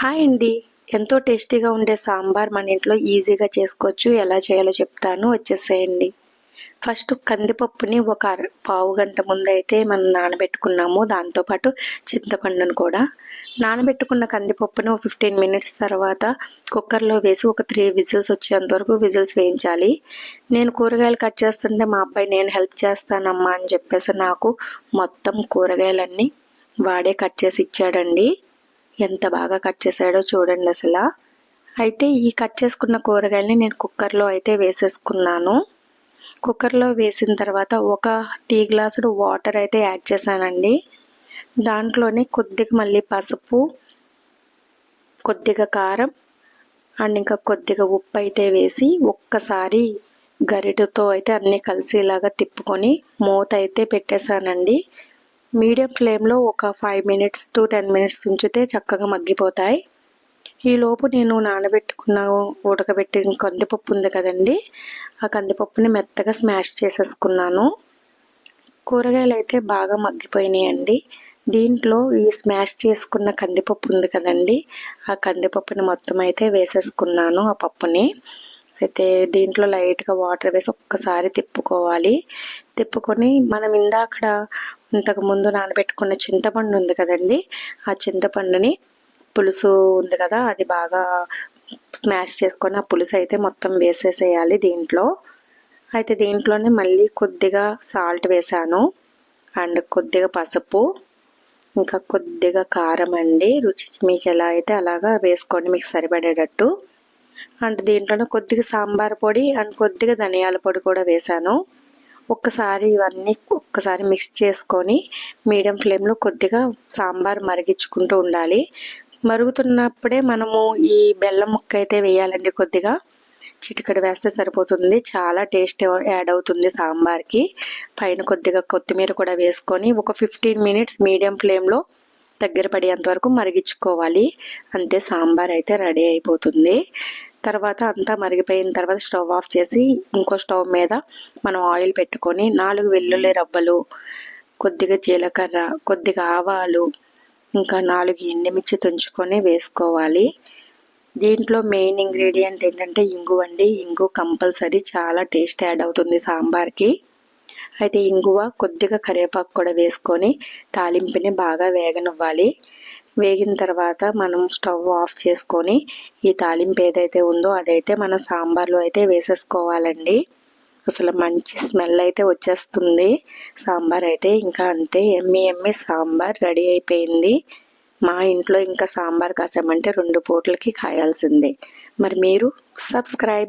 Hi అండి. ఎంతో టేస్టీగా ఉండే సాంబార్ మన ఇంట్లో ఈజీగా చేసుకోవచ్చు. ఎలా చేయాలో చెప్తాను. వచ్చేసేయండి. ఫస్ట్ కందిపప్పుని ఒక అర పావు గంట ముందు అయితే మనం నానబెట్టుకున్నాము. దాంతోపాటు చింతపండును కూడా. నానబెట్టుకున్న కందిపప్పుని ఒక ఫిఫ్టీన్ మినిట్స్ తర్వాత కుక్కర్లో వేసి ఒక త్రీ విజిల్స్ వచ్చేంత వరకు విజిల్స్ వేయించాలి. నేను కూరగాయలు కట్ చేస్తుంటే మా అబ్బాయి నేను హెల్ప్ చేస్తానమ్మా అని చెప్పేసి నాకు మొత్తం కూరగాయలన్నీ వాడే కట్ చేసి ఇచ్చాడండి. ఎంత బాగా కట్ చేశాడో చూడండి అసలు. అయితే ఈ కట్ చేసుకున్న కూరగాయలని నేను కుక్కర్లో అయితే వేసేసుకున్నాను. కుక్కర్లో వేసిన తర్వాత ఒక టీ గ్లాసుడు వాటర్ అయితే యాడ్ చేశానండి. దాంట్లోనే కొద్దిగా మళ్ళీ పసుపు కొద్దిగా కారం అండ్ ఇంకా కొద్దిగా ఉప్పు అయితే వేసి ఒక్కసారి గరిటతో అయితే అన్నీ కలిసేలాగా తిప్పుకొని మూత అయితే పెట్టేశానండి. మీడియం ఫ్లేమ్లో ఒక five minutes to ten minutes ఉంచితే చక్కగా మగ్గిపోతాయి. ఈలోపు నేను నానబెట్టుకున్న ఉడకబెట్టిన కందిపప్పు ఉంది కదండి ఆ కందిపప్పుని మెత్తగా స్మాష్ చేసేసుకున్నాను. కూరగాయలు అయితే బాగా మగ్గిపోయినాయండి. దీంట్లో ఈ స్మాష్ చేసుకున్న కందిపప్పు ఉంది కదండి ఆ కందిపప్పుని మొత్తం అయితే వేసేసుకున్నాను ఆ పప్పుని. అయితే దీంట్లో లైట్గా వాటర్ వేసి ఒక్కసారి తిప్పుకోవాలి. తిప్పుకొని మనం ఇందాకడ ఇంతకు ముందు నానబెట్టుకున్న చింతపండు ఉంది కదండి ఆ చింతపండుని పులుసు ఉంది కదా అది బాగా స్మాష్ చేసుకొని ఆ పులుసు అయితే మొత్తం వేసేసేయాలి దీంట్లో. అయితే దీంట్లోనే మళ్ళీ కొద్దిగా సాల్ట్ వేసాను అండ్ కొద్దిగా పసుపు ఇంకా కొద్దిగా కారం అండి. రుచికి మీకు ఎలా అయితే అలాగా వేసుకోండి మీకు సరిపడేటట్టు. అండ్ దీంట్లోనే కొద్దిగా సాంబార్ పొడి అండ్ కొద్దిగా ధనియాల పొడి కూడా వేసాను ఒక్కసారి ఇవన్నీ ఒక్కసారి మిక్స్ చేసుకొని మీడియం ఫ్లేమ్లో కొద్దిగా సాంబార్ మరిగించుకుంటూ ఉండాలి. మరుగుతున్నప్పుడే మనము ఈ బెల్లం ముక్క అయితే వేయాలండి కొద్దిగా. చిటికడ వేస్తే సరిపోతుంది. చాలా టేస్ట్ యాడ్ అవుతుంది సాంబార్కి. పైన కొద్దిగా కొత్తిమీర కూడా వేసుకొని ఒక ఫిఫ్టీన్ మినిట్స్ మీడియం ఫ్లేమ్లో దగ్గర పడేంత వరకు మరిగించుకోవాలి. అంతే సాంబార్ అయితే రెడీ అయిపోతుంది. తర్వాత అంతా మరిగిపోయిన తర్వాత స్టవ్ ఆఫ్ చేసి ఇంకో స్టవ్ మీద మనం ఆయిల్ పెట్టుకొని నాలుగు వెల్లుల్లి రవ్వలు కొద్దిగా జీలకర్ర కొద్దిగా ఆవాలు ఇంకా నాలుగు ఎండుమిర్చి తుంచుకొని వేసుకోవాలి. దీంట్లో మెయిన్ ఇంగ్రీడియంట్ ఏంటంటే ఇంగు అండి ఇంగు కంపల్సరీ చాలా టేస్ట్ యాడ్ అవుతుంది సాంబార్కి. అయితే ఇంగువ కొద్దిగా కరివేపాకు కూడా వేసుకొని తాలింపుని బాగా వేగనివ్వాలి. వేగిన తర్వాత మనం స్టవ్ ఆఫ్ చేసుకొని ఈ తాలింపు ఏదైతే ఉందో అదైతే మన సాంబార్లో అయితే వేసేసుకోవాలండి. అసలు మంచి స్మెల్ అయితే వచ్చేస్తుంది. సాంబార్ అయితే ఇంకా అంతే ఎమ్మి ఎమ్మి సాంబార్ రెడీ అయిపోయింది. మా ఇంట్లో ఇంకా సాంబార్ కాసామంటే రెండు పూటలకి కాయాల్సిందే. మరి మీరు సబ్స్క్రైబ్